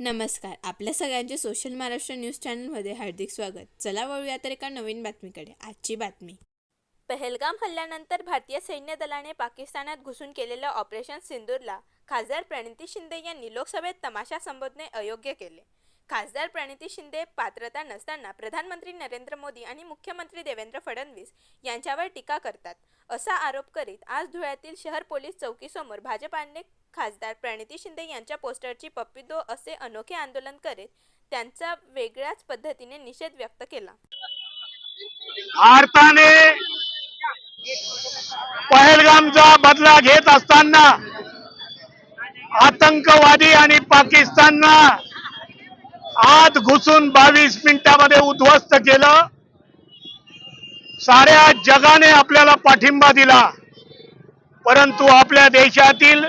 नमस्कार. आपल्या सगळ्यांचे सोशल महाराष्ट्र न्यूज चॅनलमध्ये हार्दिक स्वागत. चला वळूया तर एका नवीन बातमीकडे. आजची बातमी. पहलगाम हल्ल्यानंतर भारतीय सैन्य दलाने पाकिस्तानात घुसून केलेल्या ऑपरेशन सिंदूरला खासदार प्रणिती शिंदे यांनी लोकसभेत तमाशा संबोधणे अयोग्य केले. खासदार प्रणिती शिंदे पात्रता नसताना प्रधानमंत्री नरेंद्र मोदी आणि मुख्यमंत्री देवेंद्र फडणवीस यांच्यावर टीका करतात. असा आरोप करीत आज धुळ्यातील शहर पोलीस चौकीसमोर भाजपाने खासदार प्रणिती शिंदे यांच्या पोस्टरची पप्पी दो असे अनोखे आंदोलन करीत त्यांचा वेगळ्याच पद्धतीने निषेध व्यक्त केला. भारताने पहलगामचा बदला घेत असताना आतंकवादी आणि पाकिस्तानना आत घुसून बावीस मिनिटामध्ये उद्ध्वस्त केलं. साऱ्या जगाने आपल्याला पाठिंबा दिला. परंतु आपल्या देशातील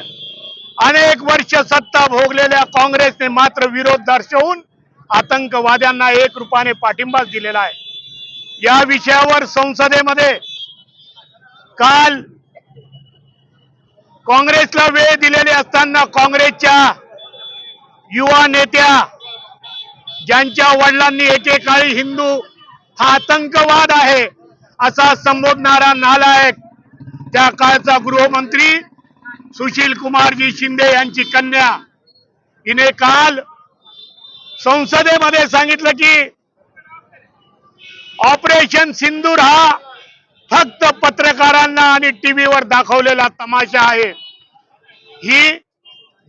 अनेक वर्ष सत्ता भोगलेल्या काँग्रेसने मात्र विरोध दर्शवून आतंकवाद्यांना एक रूपाने पाठिंबाच दिलेला आहे. या विषयावर संसदेमध्ये काल काँग्रेसला वेळ दिलेली असताना काँग्रेसच्या युवा नेत्या ज्यांच्या वडिलांनी एकेकाळी हिंदू हा आतंकवाद आहे असा संबोधणारा नालायक त्या काळचा गृहमंत्री सुशील कुमारजी शिंदे यांची कन्या. हिने काल संसदेमध्ये सांगितलं की ऑपरेशन सिंदूर हा फक्त पत्रकारांना आणि टीव्हीवर दाखवलेला तमाशा आहे. ही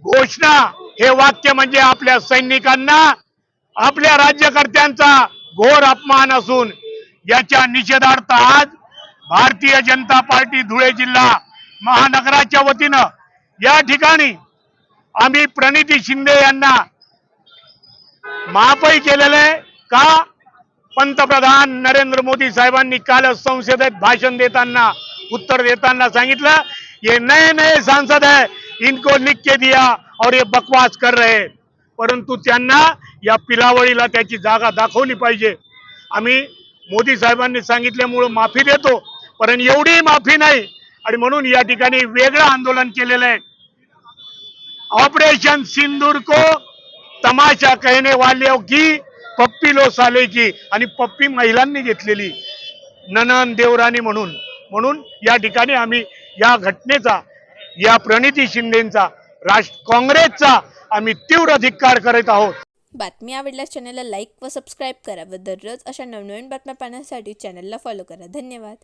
घोषणा हे वाक्य म्हणजे आपल्या सैनिकांना आपल्या राज्यकर्त्यांचा घोर अपमान असून याच्या निषेधार्थ आज भारतीय जनता पार्टी धुळे जिल्हा महानगराच्या वतीनं या ठिकाणी आम्ही प्रणिती शिंदे यांना माफही केलेलं आहे. का? पंतप्रधान नरेंद्र मोदी साहेबांनी काल संसदेत भाषण देताना उत्तर देताना सांगितलं ये नए नए सांसद है इनको लिख के दिया और ये बकवास कर रहे परंतु त्यांना या पिलावळीला त्याची जागा दाखवली पाहिजे. आम्ही मोदी साहेबांनी सांगितल्यामुळं माफी देतो पण एवढी माफी नाही आणि म्हणून या ठिकाणी वेगळं आंदोलन केलेलं आहे. ऑपरेशन सिंदूर को तमाशा कहने वाले की पप्पी लो साले की आणि पप्पी महिलांनी घेतलेली ननन देवरानी म्हणून. म्हणून या ठिकाणी आम्ही या घटनेचा या प्रणिती शिंदेचा राष्ट्र काँग्रेसचा आम्ही तीव्र धिक्कार करत आहोत. बातमी आवडल्यास चॅनलला लाईक व सबस्क्राईब करा व दररोज अशा नवनवीन बातम्या पाहण्यासाठी चॅनलला फॉलो करा. धन्यवाद.